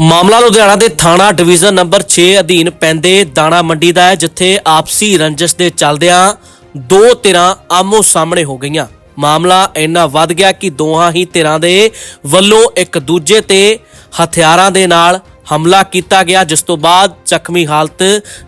ਮਾਮਲਾ ਲੁਧਿਆਣਾ ਦੇ ਥਾਣਾ ਡਿਵੀਜ਼ਨ ਨੰਬਰ 6 ਅਧੀਨ ਪੈਂਦੇ ਦਾਣਾ ਮੰਡੀ ਦਾ ਹੈ, ਜਿੱਥੇ ਆਪਸੀ ਰੰਜਿਸ਼ ਦੇ ਚੱਲਦਿਆਂ ਦੋ ਧਿਰਾਂ ਆਮੋ ਸਾਹਮਣੇ ਹੋ ਗਈਆਂ। ਮਾਮਲਾ ਇੰਨਾ ਵੱਧ ਗਿਆ ਕਿ ਦੋਹਾਂ ਹੀ ਧਿਰਾਂ ਦੇ ਵੱਲੋਂ ਇੱਕ ਦੂਜੇ ਤੇ ਹਥਿਆਰਾਂ ਦੇ ਨਾਲ ਹਮਲਾ ਕੀਤਾ ਗਿਆ, ਜਿਸ ਤੋਂ ਬਾਅਦ ਜ਼ਖਮੀ ਹਾਲਤ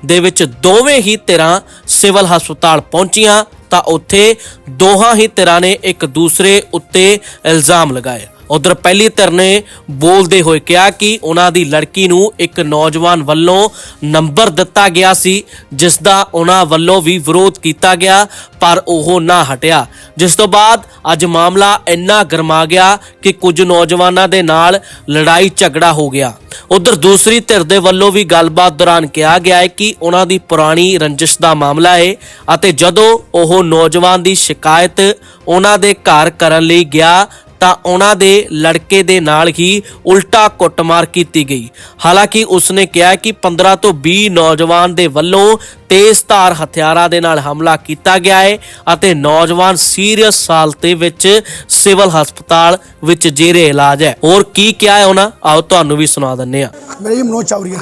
ਦੇ ਵਿੱਚ ਦੋਵੇਂ ਹੀ ਧਿਰਾਂ ਸਿਵਲ ਹਸਪਤਾਲ ਪਹੁੰਚੀਆਂ ਤਾਂ ਉੱਥੇ ਦੋਹਾਂ ਹੀ ਧਿਰਾਂ ਨੇ ਇੱਕ ਦੂਸਰੇ ਉੱਤੇ ਇਲਜ਼ਾਮ ਲਗਾਏ। ਉਧਰ ਪਹਿਲੀ ਧਿਰ ਨੇ ਬੋਲਦੇ ਹੋਏ ਕਿਹਾ ਕਿ ਉਹਨਾਂ ਦੀ ਲੜਕੀ ਨੂੰ ਇੱਕ ਨੌਜਵਾਨ ਵੱਲੋਂ ਨੰਬਰ ਦਿੱਤਾ ਗਿਆ ਸੀ ਜਿਸ ਦਾ ਉਹਨਾਂ ਵੱਲੋਂ ਵੀ ਵਿਰੋਧ ਕੀਤਾ ਗਿਆ, ਪਰ ਉਹ ਨਾ ਹਟਿਆ। ਜਿਸ ਤੋਂ ਬਾਅਦ ਅੱਜ ਮਾਮਲਾ ਇੰਨਾ ਗਰਮਾ ਗਿਆ ਕਿ ਕੁਝ ਨੌਜਵਾਨਾਂ ਦੇ ਨਾਲ ਲੜਾਈ ਝਗੜਾ ਹੋ ਗਿਆ। ਉਧਰ ਦੂਸਰੀ ਧਿਰ ਦੇ ਵੱਲੋਂ ਵੀ ਗੱਲਬਾਤ ਦੌਰਾਨ ਕਿਹਾ ਗਿਆ ਹੈ ਕਿ ਉਹਨਾਂ ਦੀ ਪੁਰਾਣੀ ਰੰਜਿਸ਼ ਦਾ ਮਾਮਲਾ ਹੈ ਅਤੇ ਜਦੋਂ ਉਹ ਨੌਜਵਾਨ ਦੀ ਸ਼ਿਕਾਇਤ ਉਹਨਾਂ ਦੇ ਘਰ ਕਰਨ ਲਈ ਗਿਆ ਤਾਂ ਉਹਨਾਂ ਦੇ ਲੜਕੇ ਦੇ ਨਾਲ ਹੀ ਉਲਟਾ ਕੁੱਟਮਾਰ ਕੀਤੀ ਗਈ। ਹਾਲਾਂਕਿ ਉਸਨੇ ਕਿਹਾ ਕਿ 15 ਤੋਂ 20 ਨੌਜਵਾਨ ਦੇ ਵੱਲੋਂ ਤੇਜ਼ਧਾਰ ਹਥਿਆਰਾਂ ਦੇ ਨਾਲ ਹਮਲਾ ਕੀਤਾ ਗਿਆ ਹੈ ਅਤੇ ਨੌਜਵਾਨ ਸੀਰੀਅਸ ਹਾਲਤ ਵਿੱਚ ਸਿਵਲ ਹਸਪਤਾਲ ਵਿੱਚ ਜੇਰੇ ਇਲਾਜ ਹੈ। ਹੋਰ ਕੀ ਕਿਹਾ ਹੈ ਉਹਨਾਂ? ਆਓ ਤੁਹਾਨੂੰ ਵੀ ਸੁਣਾ ਦਿੰਨੇ ਆ ਮੇਰਾ ਜੀ ਮਨੋਜ ਚਾਵਰੀਆ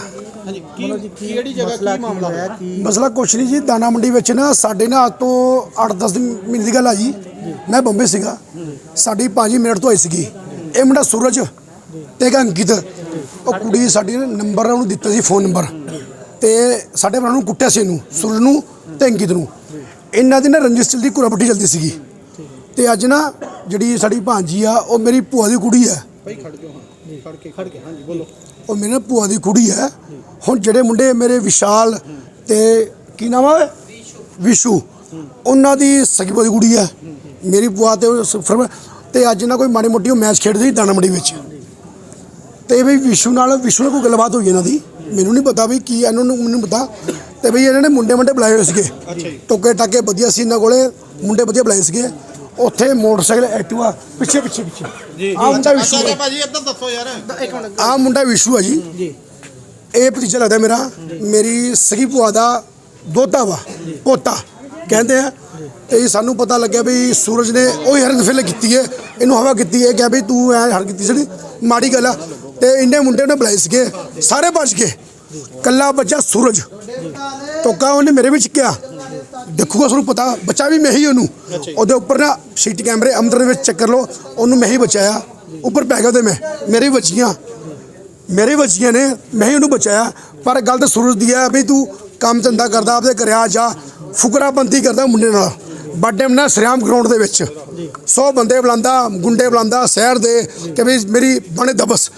ਹਾਂਜੀ ਕੀ ਕਿਹੜੀ ਜਗ੍ਹਾ ਕੀ ਮਾਮਲਾ? ਹੋਇਆ ਕੀ ਮਸਲਾ ਕੁਛ ਨਹੀਂ ਜੀ ਦਾਣਾ ਮੰਡੀ ਵਿੱਚ ਨਾ ਸਾਡੇ ਨਾਲ ਅੱਜ ਤੋਂ 8-10 ਦਿਨ ਮਹੀਨੇ ਦੀ ਗੱਲ ਆ ਜੀ। ਮੈਂ ਬੰਬੇ ਸੀਗਾ। ਸਾਡੀ ਭਾਜੀ ਮਿੰਟ ਤੋਂ ਆਈ ਸੀਗੀ। ਇਹ ਮੁੰਡਾ ਸੂਰਜ ਤੇ ਇੱਕ ਅੰਕਿਤ। ਉਹ ਕੁੜੀ ਸਾਡੀ ਨੇ ਨੰਬਰ ਉਹਨੂੰ ਦਿੱਤਾ ਸੀ ਫੋਨ ਨੰਬਰ। ਤੇ ਸਾਡੇ ਭਰਾ ਨੂੰ ਕੁੱਟਿਆ ਸੀ ਇਹਨੂੰ ਸੂਰਜ ਨੂੰ ਤੇ ਅੰਕਿਤ ਨੂੰ। ਇਹਨਾਂ ਦੀ ਨਾ ਰੰਜਿਸ਼ ਚਲਦੀ ਕੁਰਾਪੱਟੀ ਚਲਦੀ ਸੀਗੀ। ਤੇ ਅੱਜ ਨਾ ਜਿਹੜੀ ਸਾਡੀ ਭਾਂਜੀ ਆ ਉਹ ਮੇਰੀ ਭੂਆ ਦੀ ਕੁੜੀ ਆ। ਭਾਈ ਖੜ ਜਾਓ ਹਾਂ ਖੜ ਕੇ ਖੜ ਕੇ ਹਾਂਜੀ ਬੋਲੋ। ਉਹ ਮੇਰੇ ਭੂਆ ਦੀ ਕੁੜੀ ਹੈ ਹੁਣ ਜਿਹੜੇ ਮੁੰਡੇ ਮੇਰੇ ਵਿਸ਼ਾਲ ਤੇ ਕੀ ਨਾਮ ਹੈ ਵਿਸ਼ੂ। ਉਹਨਾਂ ਦੀ ਸਗੀ ਭੂਆ ਦੀ ਕੁੜੀ ਹੈ ਮੇਰੀ ਭੂਆ ਤੇ ਉਹ ਸ- ਫਿਰ- ਤੇ ਅੱਜ ਨਾ ਕੋਈ ਮਾੜੀ ਮੋਟੀ ਉਹ ਮੈਚ ਖੇਡਦੇ ਸੀ ਦਾਣਾ ਮੰਡੀ ਵਿੱਚ। ਤੇ ਵੀ ਵਿਸ਼ੂ ਨਾਲ ਵਿਸ਼ੂ ਨਾਲ ਕੋਈ ਗੱਲਬਾਤ ਹੋਈ ਇਹਨਾਂ ਦੀ? ਮੈਨੂੰ ਨਹੀਂ ਪਤਾ ਵੀ ਕੀ ਹੈ, ਇਹਨਾਂ ਨੂੰ ਮੈਨੂੰ ਪਤਾ। ਤੇ ਵੀ ਇਹਨਾਂ ਨੇ ਮੁੰਡੇ ਮੁੰਡੇ ਬੁਲਾਏ ਹੋਏ ਸੀਗੇ। ਟੋਕੇ ਟਾਕੇ ਵਧੀਆ ਸੀ ਇਹਨਾਂ ਕੋਲੇ ਮੁੰਡੇ ਵਧੀਆ ਬੁਲਾਏ ਸੀਗੇ। ਉੱਥੇ ਮੋਟਰਸਾਈਕਲ ਐਕਟਿਵਾ ਪਿੱਛੇ ਪਿੱਛੇ ਪਿੱਛੇ। ਜੀ ਆ ਮੁੰਡਾ ਵਿਸ਼ੂ ਹੈ। ਭਾਜੀ ਇੱਧਰ ਦੱਸੋ ਯਾਰ। ਇੱਕ ਮਿੰਟ ਆ ਮੁੰਡਾ ਵਿਸ਼ੂ ਆ ਜੀ। ਜੀ। ਇਹ ਭਤੀਜਾ ਲੱਗਦਾ ਮੇਰਾ। ਮੇਰੀ ਸਗੀ ਭੂਆ ਦਾ ਦੋਤਾ ਵਾ ਪੋਤਾ। ਕਹਿੰਦੇ ਆ ਤੇ ਜੀ ਸਾਨੂੰ ਪਤਾ ਲੱਗਿਆ ਵੀ ਸੂਰਜ ਨੇ ਉਹ ਹਰਕਤ ਫਿਰ ਕੀਤੀ ਹੈ, ਇਹਨੂੰ ਹਵਾ ਕੀਤੀ ਹੈ ਕਿ ਵੀ ਤੂੰ ਐ ਹਰਕਤ ਕੀਤੀ ਸੀ ਮਾੜੀ ਗੱਲ ਆ। ਤੇ ਇੰਨੇ ਮੁੰਡੇ ਨੇ ਬੁਲਾਏ ਸੀਗੇ, ਸਾਰੇ ਬਚ ਗਏ। ਕੱਲਾ ਬੱਚਾ ਸੂਰਜ। ਤੋਕਾ ਉਹਨੇ ਮੇਰੇ ਵਿੱਚ ਕਿਹਾ। ਦੇਖੂਗਾ ਤੁਹਾਨੂੰ ਪਤਾ, ਬੱਚਾ ਵੀ ਮੈਂ ਹੀ ਉਹਨੂੰ। ਉਹਦੇ ਉੱਪਰ ਨਾ ਸੀਟ ਕੈਮਰੇ ਅੰਦਰ ਦੇ ਵਿੱਚ ਚੈੱਕ ਕਰ ਲਓ, ਉਹਨੂੰ ਮੈਂ ਹੀ ਬਚਾਇਆ। ਉੱਪਰ ਪੈ ਗਿਆ ਉਹਦੇ ਮੈਂ, ਮੇਰੇ ਵੀ ਬੱਚੀਆਂ। ਮੇਰੇ ਬੱਚੀਆਂ ਨੇ, ਮੈਂ ਹੀ ਉਹਨੂੰ ਬਚਾਇਆ। ਪਰ ਗੱਲ ਤਾਂ ਸੂਰਜ ਦੀ ਹੈ ਵੀ ਤੂੰ ਕੰਮ ਧੰਦਾ ਕਰਦਾ, ਆਪਦੇ ਘਰੇ ਆ ਜਾ। ਫੁਕਰਾਬੰਦੀ ਕਰਦਾ ਮੁੰਡੇ ਨਾਲ ਬਾਡੇ ਨਾ ਸਰਿਆਮ ਗਰਾਊਂਡ ਦੇ ਵਿੱਚ 100 ਬੰਦੇ ਬੁਲਾਉਂਦਾ ਗੁੰਡੇ ਬੁਲਾਉਂਦਾ ਸ਼ਹਿਰ ਦੇ ਕਿ ਵੀ ਮੇਰੀ ਬਣੇ ਦਬਸ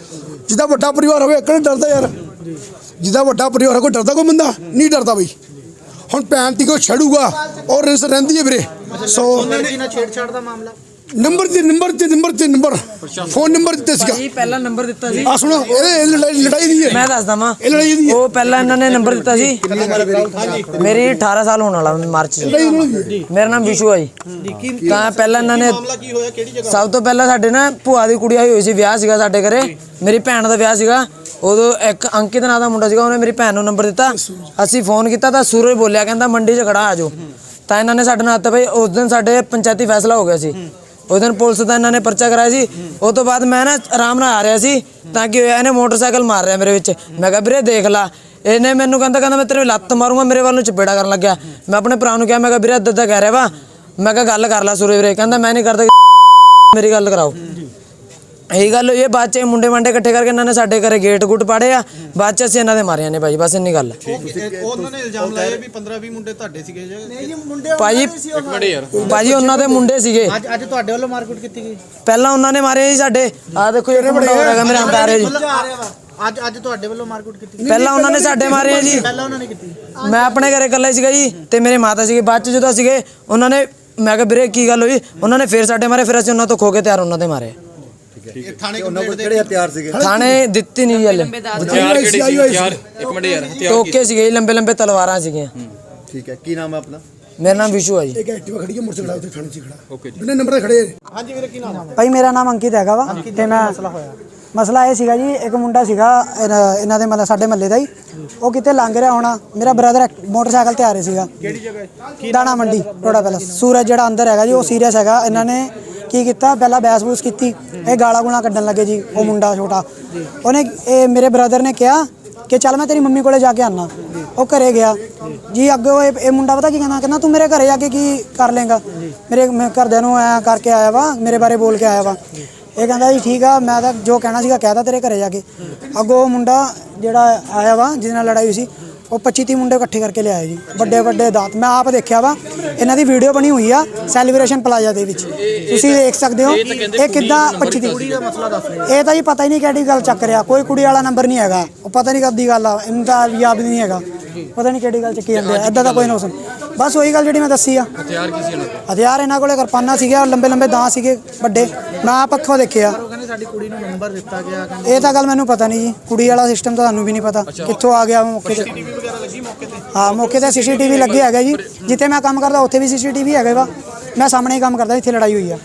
ਜਿਹਦਾ ਵੱਡਾ ਪਰਿਵਾਰ ਹੋਵੇ ਕਿਹੜਾ ਡਰਦਾ ਯਾਰ ਜਿਹਦਾ ਵੱਡਾ ਪਰਿਵਾਰ ਹੋਵੇ ਕੋਈ ਡਰਦਾ ਕੋਈ ਬੰਦਾ ਨਹੀਂ ਡਰਦਾ ਬਈ ਹੁਣ ਭੈਣ ਤੀ ਕੋ ਛੜੂਗਾ ਔਰ ਰਿਸ ਰਹਿੰਦੀ ਹੈ ਵੀਰੇ ਸੋ ਉਹਨਾਂ ਨੇ ਨਾ ਛੇੜਛਾੜ ਦਾ ਮਾਮਲਾ ਨੰਬਰ ਤੇ ਨੰਬਰ ਤੇ ਨੰਬਰ ਤੇ ਨੰਬਰ। ਫੋਨ ਨੰਬਰ ਦਿੱਤੇ ਸੀਗਾ। ਜੀ ਪਹਿਲਾ ਨੰਬਰ ਦਿੱਤਾ ਸੀ। ਆ ਸੁਣੋ ਇਹ ਲੜਾਈ ਲੜਾਈ ਦੀ ਹੈ। ਮੈਂ ਦੱਸਦਾ ਵਾਂ। ਇਹ ਲੜਾਈ ਦੀ ਹੈ। ਉਹ ਪਹਿਲਾਂ ਇਹਨਾਂ ਨੇ ਨੰਬਰ ਦਿੱਤਾ ਸੀ। ਮੇਰੀ 18 ਸਾਲ ਹੋਣ ਵਾਲਾ ਮਾਰਚ 'ਚ। ਹੈ? ਮੇਰਾ ਨਾਮ ਵਿਸ਼ੂ ਆ ਜੀ। ਤਾਂ ਪਹਿਲਾਂ ਇਹਨਾਂ ਨੇ ਮਾਮਲਾ ਕੀ ਹੋਇਆ? ਕਿਹੜੀ ਜਗ੍ਹਾ? ਸਭ ਤੋਂ ਪਹਿਲਾਂ ਸਾਡੇ ਨਾ ਭੂਆ ਦੀ ਕੁੜੀ ਆਈ ਹੋਈ ਸੀ ਵਿਆਹ ਸੀਗਾ ਸਾਡੇ ਘਰੇ। ਮੇਰੀ ਭੈਣ ਦਾ ਵਿਆਹ ਸੀਗਾ। ਉਦੋਂ ਇੱਕ ਅੰਕਿਤ ਨਾਂ ਦਾ ਮੁੰਡਾ ਸੀਗਾ ਉਹਨੇ ਮੇਰੀ ਭੈਣ ਨੂੰ ਨੰਬਰ ਦਿੱਤਾ। ਅਸੀਂ ਫੋਨ ਕੀਤਾ ਤਾਂ ਸੂਰਜ ਬੋਲਿਆ ਕਹਿੰਦਾ ਮੰਡੀ 'ਚ ਖੜਾ ਆ ਜਾਓ। ਤਾਂ ਇਹਨਾਂ ਨੇ ਸਾਡੇ ਨਾਲ ਹੱਥ ਬਈ ਉਸ ਦਿਨ ਸਾਡੇ ਪੰਚਾਇਤੀ ਫੈਸਲਾ ਹੋ ਗਿਆ ਸੀ। ਉਸ ਦਿਨ ਪੁਲਿਸ ਦਾ ਇਹਨਾਂ ਨੇ ਪਰਚਾ ਕਰਾਇਆ ਸੀ। ਉਸ ਤੋਂ ਬਾਅਦ ਮੈਂ ਨਾ ਆਰਾਮ ਨਾਲ ਆ ਰਿਹਾ ਸੀ ਤਾਂ ਕਿ ਹੋਇਆ ਇਹਨੇ ਮੋਟਰਸਾਈਕਲ ਮਾਰ ਰਿਹਾ ਮੇਰੇ ਵਿੱਚ। ਮੈਂ ਕਿਹਾ, ਵੀਰੇ ਦੇਖ ਲਾ। ਇਹਨੇ ਮੈਨੂੰ ਕਹਿੰਦਾ ਕਹਿੰਦਾ ਮੈਂ ਤੇਰੇ ਲੱਤ ਮਾਰੂੰਗਾ, ਮੇਰੇ ਵੱਲ ਨੂੰ ਚਪੇੜਾ ਕਰਨ ਲੱਗਿਆ। ਮੈਂ ਆਪਣੇ ਭਰਾ ਨੂੰ ਕਿਹਾ, ਮੈਂ ਕਿਹਾ, ਵੀਰੇ ਅੱਦਾ ਦਾ ਕਹਿ ਰਿਹਾ ਵਾ। ਮੈਂ ਕਿਹਾ, ਗੱਲ ਕਰ ਲੈ ਸੂਰਜ ਵੀਰੇ। ਕਹਿੰਦਾ, ਮੈਂ ਨਹੀਂ ਕਰਦਾ ਮੇਰੀ ਗੱਲ ਕਰਾਓ। ਇਹੀ ਗੱਲ ਹੋਈ ਹੈ ਬਾਅਦ ਚ ਇਹ ਮੁੰਡੇ ਮੰਡੇ ਇਕੱਠੇ ਕਰਕੇ ਇਹਨਾਂ ਨੇ ਸਾਡੇ ਘਰੇ ਗੇਟ ਗੁੱਟ ਪਾੜੇ ਆ ਬਾਅਦ ਚ ਅਸੀਂ ਇਹਨਾਂ ਦੇ ਮਾਰਿਆ ਨੇ ਭਾਈ ਬਸ ਇੰਨੀ ਗੱਲ। ਹੈ। ਉਹ ਉਹਨਾਂ ਨੇ ਇਲਜ਼ਾਮ ਲਾਇਆ ਵੀ 15 20 ਮੁੰਡੇ ਤੁਹਾਡੇ ਸੀਗੇ ਜੇ। ਭਾਜੀ ਭਾਜੀ ਉਹਨਾਂ ਦੇ ਮੁੰਡੇ ਸੀਗੇ। ਅੱਜ ਅੱਜ ਤੁਹਾਡੇ ਵੱਲੋਂ ਮਾਰਕੀਟ ਕੀਤੀ ਗਈ? ਪਹਿਲਾਂ ਉਹਨਾਂ ਨੇ ਮਾਰੇ ਜੀ ਸਾਡੇ ਆ ਦੇਖੋ ਇਹ ਮੁੰਡਾ ਹੋ ਰਿਹਾ ਮੇਰੇ ਜੀ। ਅੱਜ ਅੱਜ ਤੁਹਾਡੇ ਵੱਲੋਂ ਮਾਰਕੀਟ ਕੀਤੀ ਗਈ। ਪਹਿਲਾਂ ਉਹਨਾਂ ਨੇ ਸਾਡੇ ਮਾਰੇ ਆ ਜੀ। ਪਹਿਲਾਂ ਉਹਨਾਂ ਨੇ ਕੀਤੀ। ਮੈਂ ਆਪਣੇ ਘਰੇ ਇਕੱਲਾ ਹੀ ਸੀਗਾ ਜੀ ਤੇ ਮੇਰੇ ਮਾਤਾ ਸੀਗੇ। ਬਾਅਦ ਚ ਜਦੋਂ ਸੀਗੇ ਉਹਨਾਂ ਨੇ ਮੈਂ ਕਿਹਾ ਵੀਰੇ ਕੀ ਗੱਲ ਹੋਈ? ਉਹਨਾਂ ਨੇ ਫੇਰ ਸਾਡੇ ਮਾਰੇ ਫਿਰ ਅਸੀਂ ਉਹਨਾਂ ਤੋਂ ਖੋ ਕੇ ਤਿਆਰ ਉਹਨਾਂ ਤੇ ਮਾਰੇ। ਇਹ ਥਾਣੇ ਕੰਪਲੇਂਟ ਦੇ ਹਥਿਆਰ ਸੀਗੇ? ਥਾਣੇ ਦਿੱਤੀ ਨਹੀਂ ਹਲੇ। ਹਥਿਆਰ ਕਿਹੜੀ ਸੀ। ਹਥਿਆਰ ਇੱਕ ਮਿੰਟ ਯਾਰ ਟੋਕੇ ਸੀਗੇ ਲੰਬੇ ਲੰਬੇ ਤਲਵਾਰਾਂ ਸੀਗੀਆਂ। ਠੀਕ ਹੈ ਕੀ ਨਾਮ ਹੈ ਆਪਣਾ? ਮੇਰਾ ਨਾਮ ਵਿਸ਼ੂ ਆ ਜੀ। ਇੱਕ ਐਕਟਿਵਾ ਖੜੀ ਹੈ ਮੋਟਰਸਾਈਕਲ ਉੱਤੇ ਥਾਣੇ 'ਚ ਖੜਾ। ਓਕੇ ਜੀ। ਬਿਨੇ ਨੰਬਰ ਤੇ ਖੜੇ। ਹਾਂਜੀ ਵੀਰੇ ਕੀ ਨਾਮ ਹੈ? ਭਾਈ ਮੇਰਾ ਨਾਮ ਅੰਕਿਤ ਹੈਗਾ ਵਾ ਤੇ ਮੈਂ ਮਸਲਾ ਇਹ ਸੀਗਾ ਜੀ ਇੱਕ ਮੁੰਡਾ ਸੀਗਾ ਇਹਨਾਂ- ਦੇ ਮਤਲਬ ਸਾਡੇ ਮਹੱਲੇ ਦਾ ਹੀ। ਉਹ ਕਿਤੇ ਲੰਘ ਰਿਹਾ ਹੋਣਾ। ਮੇਰਾ ਬ੍ਰਦਰ ਮੋਟਰਸਾਈਕਲ ਤੇ ਆ ਰਿਹਾ ਸੀਗਾ। ਕਿਹੜੀ ਜਗ੍ਹਾ ਹੈ? ਦਾਣਾ ਮੰਡੀ ਰੋੜਾ ਪੈਲਸ। ਸੂਰਜ ਜਿਹੜਾ ਅੰਦਰ ਹੈਗਾ ਜੀ ਉਹ ਸੀਰੀਅਸ ਹੈਗਾ। ਇਹਨਾਂ ਨੇ ਕੀ ਕੀਤਾ? ਪਹਿਲਾਂ ਬਹਿਸ ਬੂਸ ਕੀਤੀ। ਇਹ ਗਾਲਾਂ ਗੁਲਾਂ ਕੱਢਣ ਲੱਗੇ ਜੀ, ਉਹ ਮੁੰਡਾ ਛੋਟਾ। ਉਹਨੇ, ਇਹ ਮੇਰੇ ਬ੍ਰਦਰ ਨੇ ਕਿਹਾ ਕਿ ਚੱਲ ਮੈਂ ਤੇਰੀ ਮੰਮੀ ਕੋਲੇ ਜਾ ਕੇ ਆਨਾ। ਉਹ ਘਰੇ ਗਿਆ। ਜੀ, ਅੱਗੇ ਉਹ ਇਹ ਮੁੰਡਾ ਪਤਾ ਕੀ ਕਹਿੰਦਾ? ਕਹਿੰਦਾ, ਤੂੰ ਮੇਰੇ ਘਰੇ ਜਾ ਕੇ ਕੀ ਕਰ ਲੇਗਾ ਮੇਰੇ, ਮੈਂ ਘਰਦਿਆਂ ਨੂੰ ਐ ਕਰਕੇ ਆਇਆ ਵਾ, ਮੇਰੇ ਬਾਰੇ ਬੋਲ ਕੇ ਆਇਆ ਵਾ। ਇਹ ਕਹਿੰਦਾ ਜੀ, ਠੀਕ ਆ, ਮੈਂ ਤਾਂ ਜੋ ਕਹਿਣਾ ਸੀਗਾ ਕਹਿਤਾ ਤੇਰੇ ਘਰੇ ਜਾ ਕੇ। ਅੱਗੋਂ ਉਹ ਮੁੰਡਾ ਜਿਹੜਾ ਆਇਆ ਵਾ, ਜਿਹਦੇ ਨਾਲ ਲੜਾਈ ਹੋਈ ਸੀ ਉਹ 25 30 ਮੁੰਡੇ ਇਕੱਠੇ ਕਰਕੇ ਲਿਆਏ ਜੀ। ਵੱਡੇ ਵੱਡੇ ਦਾਤ। ਮੈਂ ਆਪ ਦੇਖਿਆ ਵਾ ਇਹਨਾਂ ਦੀ ਵੀਡੀਓ ਬਣੀ ਹੋਈ ਆ ਸੈਲੀਬ੍ਰੇਸ਼ਨ ਪਲਾਜ਼ਾ ਦੇ ਵਿੱਚ। ਤੁਸੀਂ ਦੇਖ ਸਕਦੇ ਹੋ ਇਹ ਕਿੱਦਾਂ 25 ਦੀ ਕੁੜੀ ਦਾ ਮਸਲਾ ਦੱਸ ਰਹੇ ਇਹ ਤਾਂ ਜੀ ਪਤਾ ਹੀ ਨਹੀਂ ਕਿਹੜੀ ਗੱਲ ਚੱਕ ਰਿਹਾ। ਕੋਈ ਕੁੜੀ ਵਾਲਾ ਨੰਬਰ ਨਹੀਂ ਹੈਗਾ। ਉਹ ਪਤਾ ਨਹੀਂ ਕਦ ਦੀ ਗੱਲ ਆ ਇਹਨੂੰ ਤਾਂ ਯਾਦ ਨਹੀਂ ਹੈਗਾ। ਪਤਾ ਨਹੀਂ ਕਿਹੜੀ ਗੱਲ ਚੱਕੀ ਜਾਂਦੇ ਆ। ਐਦਾਂ ਦਾ ਕੋਈ ਨਾ ਸੁਣ। ਬਸ ਉਹੀ ਗੱਲ ਜਿਹੜੀ ਮੈਂ ਦੱਸੀ ਆ। ਹਥਿਆਰ ਕੀ ਸੀ ਇਹਨਾਂ ਕੋਲ? ਹਥਿਆਰ ਇਹਨਾਂ ਕੋਲੇ ਕਿਰਪਾਨਾਂ ਸੀਗੇ ਲੰਬੇ ਲੰਬੇ ਦਾਂ ਸੀਗੇ ਵੱਡੇ। ਮੈਂ ਆਪ ਅੱਖੋਂ ਦੇਖਿਆ। ਉਹ ਕਹਿੰਦੇ ਸਾਡੀ ਕੁੜੀ ਨੂੰ ਨੰਬਰ ਦਿੱਤਾ ਗਿਆ ਕਹਿੰਦੇ ਇਹ ਤਾਂ ਗੱਲ ਮੈਨੂੰ ਪਤਾ ਨਹੀਂ ਜੀ। ਕੁੜੀ ਵਾਲਾ ਸਿਸਟਮ ਤਾਂ ਤੁਹਾਨੂੰ ਵੀ ਨਹੀਂ ਪਤਾ। ਕਿੱਥੋਂ ਆ ਗਿਆ ਮੌਕੇ ਤੇ? ਹਾਂ ਮੌਕੇ ਤੇ ਸੀਸੀਟੀਵੀ ਲੱਗੇ ਹੈਗਾ ਜੀ। ਜਿੱਥੇ ਮੈਂ ਕੰਮ ਕਰਦਾ ਉੱਥੇ ਵੀ ਸੀਸੀਟੀਵੀ ਹੈਗਾ ਵਾ। ਮੈਂ ਸਾਹਮਣੇ ਹੀ ਕੰਮ ਕਰਦਾ ਜਿੱਥੇ ਲੜਾਈ ਹੋਈ ਆ।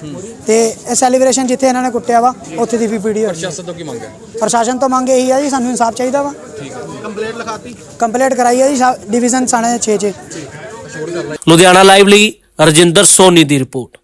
ਤੇ ਇਹ ਸੈਲੀਬ੍ਰੇਸ਼ਨ ਜਿੱਥੇ ਇਹਨਾਂ ਨੇ ਕੁੱਟਿਆ ਵਾ ਉੱਥੇ ਦੀ ਵੀ ਵੀਡੀਓ ਪ੍ਰਸ਼ਾਸਨ ਤੋਂ ਕੀ ਮੰਗਿਆ ਪ੍ਰਸ਼ਾਸਨ ਤੋਂ ਮੰਗ ਇਹੀ ਆ ਜੀ ਸਾਨੂੰ ਇਨਸਾਫ ਚਾਹੀਦਾ ਵਾ। ਕੰਪਲੇਂਟ ਲਿਖਾਤੀ? ਕੰਪਲੀਟ ਕਰਾਈ ਆ ਜੀ ਸਾ- ਡਿਵੀਜ਼ਨ ਸਾਣੇ 6 'ਚ ਲੁਧਿਆਣਾ ਲਾਈਵ ਲਈ ਰਜਿੰਦਰ ਸੋਨੀ ਦੀ ਰਿਪੋਰਟ।